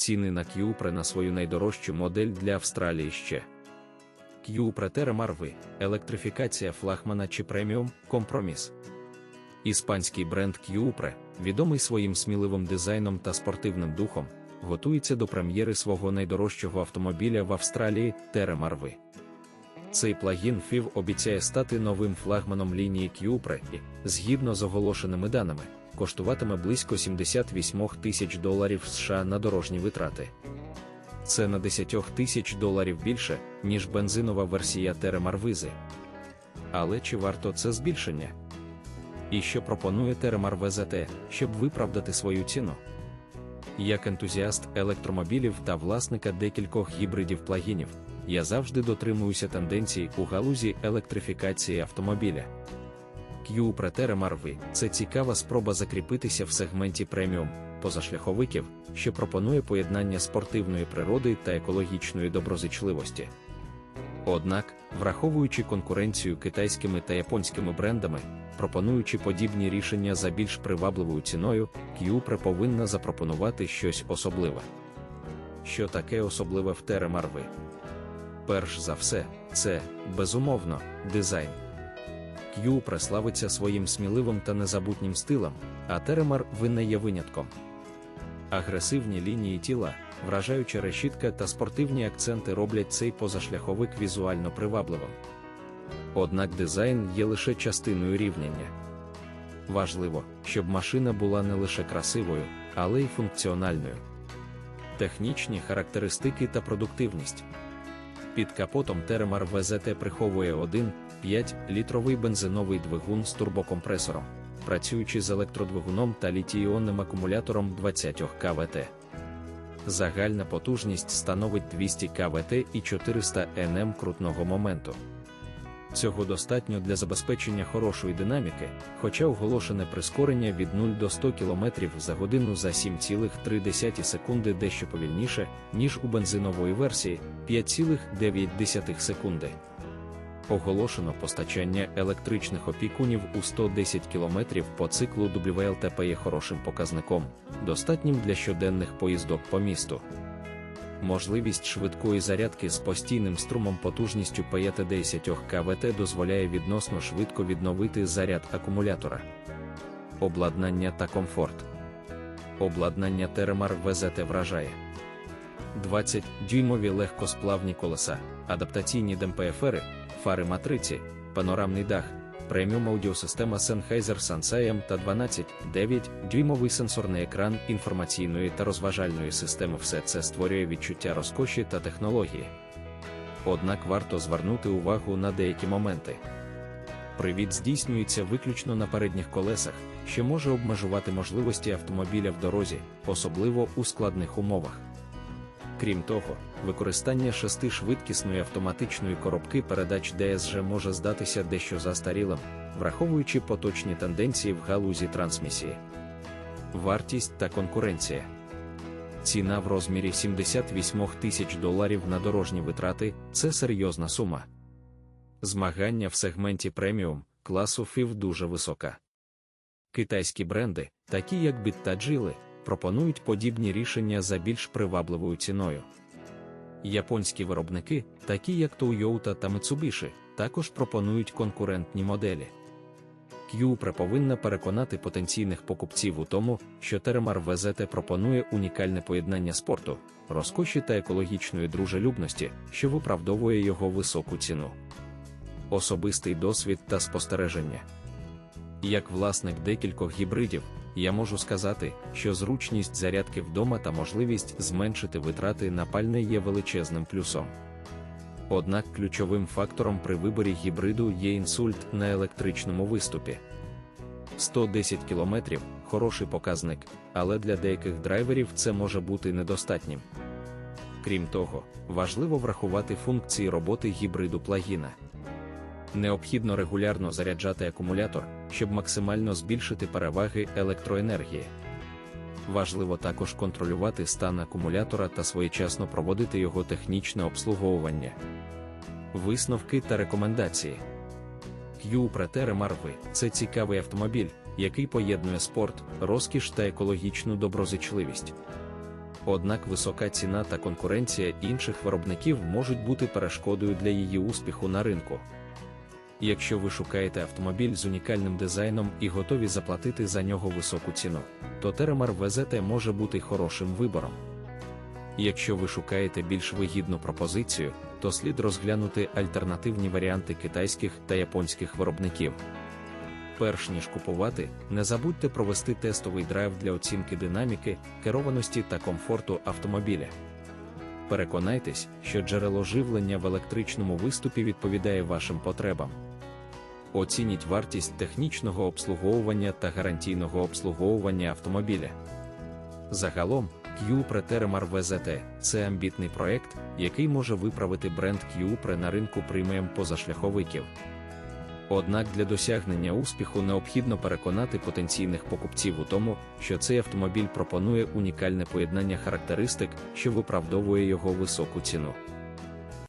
Ціни на К'юпре на свою найдорожчу модель для Австралії ще. К'юпре Terra V – електрифікація флагмана чи преміум компроміс. Іспанський бренд К'юпре, відомий своїм сміливим дизайном та спортивним духом, готується до прем'єри свого найдорожчого автомобіля в Австралії V. Цей плагін FIV обіцяє стати новим флагманом лінії Cupra і, згідно з оголошеними даними, коштуватиме близько 78 тисяч доларів США на дорожні витрати. Це на 10 тисяч доларів більше, ніж бензинова версія Marvizi. Але чи варто це збільшення? І що пропонує Terra VZT, щоб виправдати свою ціну? Як ентузіаст електромобілів та власника декількох гібридів плагінів, я завжди дотримуюся тенденцій у галузі електрифікації автомобіля. Cupra Terra Marvi – це цікава спроба закріпитися в сегменті преміум позашляховиків, що пропонує поєднання спортивної природи та екологічної доброзичливості. Однак, враховуючи конкуренцію китайськими та японськими брендами, пропонуючи подібні рішення за більш привабливою ціною, Cupra повинна запропонувати щось особливе. Що таке особливе в Marvi? Перш за все, це, безумовно, дизайн. Cupra славиться своїм сміливим та незабутнім стилем, а Terramar ви не є винятком. Агресивні лінії тіла, вражаюча решітка та спортивні акценти роблять цей позашляховик візуально привабливим. Однак дизайн є лише частиною рівняння. Важливо, щоб машина була не лише красивою, але й функціональною. Технічні характеристики та продуктивність. Під капотом Теремар ВЗТ приховує 1,5 літровий бензиновий двигун з турбокомпресором, працюючи з електродвигуном та літій-іонним акумулятором 20 КВТ. Загальна потужність становить 200 КВТ і 400 НМ крутного моменту. Цього достатньо для забезпечення хорошої динаміки, хоча оголошене прискорення від 0 до 100 км за годину за 7,3 секунди дещо повільніше, ніж у бензинової версії 5,9 секунди. Оголошено постачання електричних опікунів у 110 км по циклу WLTP є хорошим показником, достатнім для щоденних поїздок по місту. Можливість швидкої зарядки з постійним струмом потужністю 5-10 КВТ дозволяє відносно швидко відновити заряд акумулятора. Обладнання та комфорт. Обладнання Terramar VZT вражає 20-дюймові легкосплавні колеса, адаптаційні демпфери, фари матриці, панорамний дах, преміум аудіосистема Sennheiser SunSiam та 12-9-дюймовий сенсорний екран інформаційної та розважальної системи. Все це створює відчуття розкоші та технології. Однак варто звернути увагу на деякі моменти. Привід здійснюється виключно на передніх колесах, що може обмежувати можливості автомобіля в дорозі, особливо у складних умовах. Крім того, використання шестишвидкісної автоматичної коробки передач ДСЖ може здатися дещо застарілим, враховуючи поточні тенденції в галузі трансмісії. Вартість та конкуренція. Ціна в розмірі 78 тисяч доларів на дорожні витрати це серйозна сума. Змагання в сегменті преміум класу FIV дуже висока. Китайські бренди, такі як BIT пропонують подібні рішення за більш привабливою ціною. Японські виробники, такі як Toyota та Mitsubishi, також пропонують конкурентні моделі. Cupra повинна переконати потенційних покупців у тому, що Terramar VZT пропонує унікальне поєднання спорту, розкоші та екологічної дружелюбності, що виправдовує його високу ціну. Особистий досвід та спостереження. Як власник декількох гібридів, я можу сказати, що зручність зарядки вдома та можливість зменшити витрати на пальне є величезним плюсом. Однак ключовим фактором при виборі гібриду є інсульт на електричному виступі. 110 км хороший показник, але для деяких драйверів це може бути недостатнім. Крім того, важливо врахувати функції роботи гібриду плагіна. Необхідно регулярно заряджати акумулятор, щоб максимально збільшити переваги електроенергії. Важливо також контролювати стан акумулятора та своєчасно проводити його технічне обслуговування. Висновки та рекомендації. Cupra Terra Marvi – це цікавий автомобіль, який поєднує спорт, розкіш та екологічну доброзичливість. Однак висока ціна та конкуренція інших виробників можуть бути перешкодою для її успіху на ринку. Якщо ви шукаєте автомобіль з унікальним дизайном і готові заплатити за нього високу ціну, то Теремар VZT може бути хорошим вибором. Якщо ви шукаєте більш вигідну пропозицію, то слід розглянути альтернативні варіанти китайських та японських виробників. Перш ніж купувати, не забудьте провести тестовий драйв для оцінки динаміки, керованості та комфорту автомобіля. Переконайтесь, що джерело живлення в електричному виступі відповідає вашим потребам. Оцініть вартість технічного обслуговування та гарантійного обслуговування автомобіля. Загалом, Cupre Terramar VZT – це амбітний проект, який може виправити бренд Cupre на ринку преміум позашляховиків. Однак для досягнення успіху необхідно переконати потенційних покупців у тому, що цей автомобіль пропонує унікальне поєднання характеристик, що виправдовує його високу ціну.